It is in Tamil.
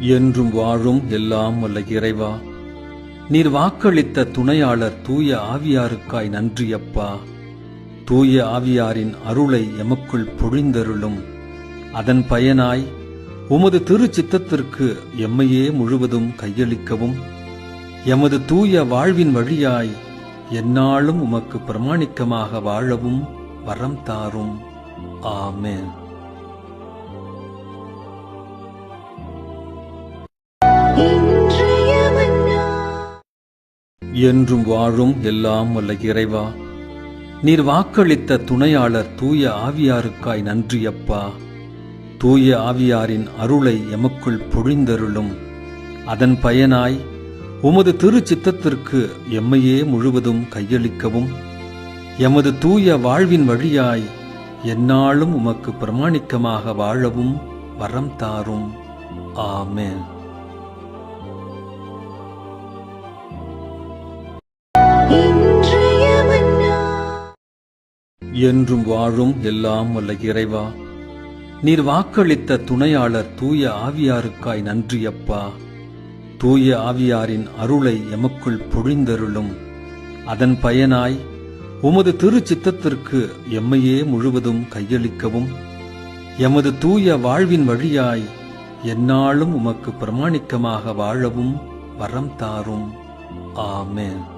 என்றும் வாழும் எல்லாம் வல்ல இறைவா நீர் வாக்களித்த துணையாளர் தூய ஆவியாருக்காய் நன்றி அப்பா. தூய ஆவியாரின் அருளை எமக்குள் பொழிந்தருளும். அதன் பயனாய் உமது திருச்சித்தத்திற்கு எம்மையே முழுவதும் கையளிக்கவும். எமது தூய வாழ்வின் வழியாய் எந்நாளும் உமக்கு பிரமாணிக்கமாக வாழவும் வரம் தாரும். ஆமேன். என்றும் வாழும் எல்லாம் வல்ல இறைவா. நீர் வாக்களித்த துணையாளர் தூய ஆவியாருக்காய் நன்றி அப்பா. தூய ஆவியாரின் அருளை எமக்குள் பொழிந்தருளும். அதன் பயனாய் உமது திருச்சித்தத்திற்கு எம்மையே முழுவதும் கையளிக்கவும். எமது தூய வாழ்வின் வழியாய் எந்நாளும் உமக்கு பிரமாணிக்கமாக வாழவும் வரம் தாரும். ஆமேன். என்றும் வாழும் எல்லாம் வல்ல இறைவா நீர் வாக்களித்த துணையாளர் தூய ஆவியாருக்காய் நன்றி அப்பா. தூய ஆவியாரின் அருளை எமக்குள் பொழிந்தருளும். அதன் பயனாய் உமது திருச்சித்தத்திற்கு எம்மையே முழுவதும் கையளிக்கவும். எமது தூய வாழ்வின் வழியாய் எந்நாளும் உமக்கு பிரமாணிக்கமாக வாழவும் வரம் தாரும். ஆமேன்.